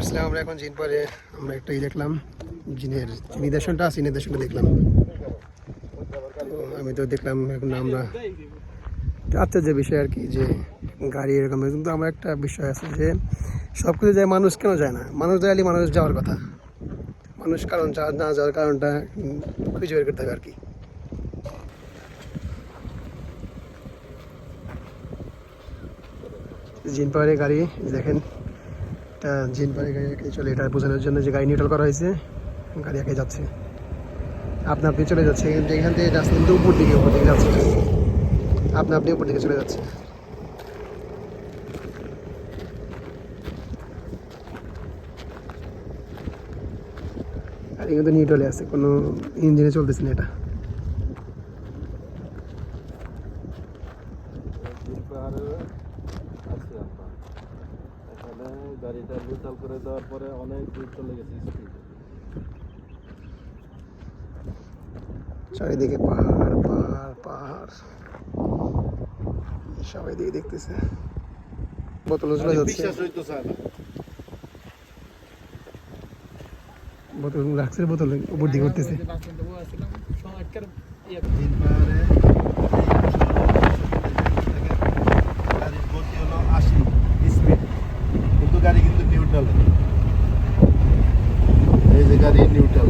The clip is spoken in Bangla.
আসলাম আমরা এখন জিন পারে আমরা একটা দেখলাম, জিনের নিদর্শনটা আছে নিদর্শনটা দেখলাম। আমি তো দেখলাম, এখন আমরা আচ্ছা যে বিষয় আর কি, যে গাড়ি এরকম কিন্তু আমার একটা বিষয় আছে যে সব কিছু যায়, মানুষ কেন যায় না? মানুষ যাইলে মানুষ যাওয়ার কথা। মানুষ কারণ না যাওয়ার কারণটা খুঁজে বের করতে হবে আর কি। জিন গাড়ি, দেখেন। এটা জিন পাহাড়ে গাড়ি চলে, এটা বোঝানোর জন্য যে গাড়ি নিউট্রাল করা হয়েছে, গাড়ি একাই যাচ্ছে। আপনি আপনি চলে যাচ্ছে এখান থেকে এখান থেকে রাস্তা কিন্তু উপর দিকে উপর দিকে যাচ্ছে। আপনা আপনি উপর দিকে চলে যাচ্ছে। গাড়ি কিন্তু নিউট্রালে আছে, কোনো ইঞ্জিনে চলতেছে না এটা। এখানে গাড়িটা নিউট্রাল করে দেওয়ার পরে অনেক দূর চলে গেছে স্পিড। চারিদিকে পাহাড় পাহাড় পাহাড়। সবাই দিকে দেখতেছে। বোতল চলে যাচ্ছে। বোতল রাখছে বোতল উপর দিকে উঠতেছে গাড়ি কিন্তু নিউট্রাল এই যে গাড়ি নিউট্রাল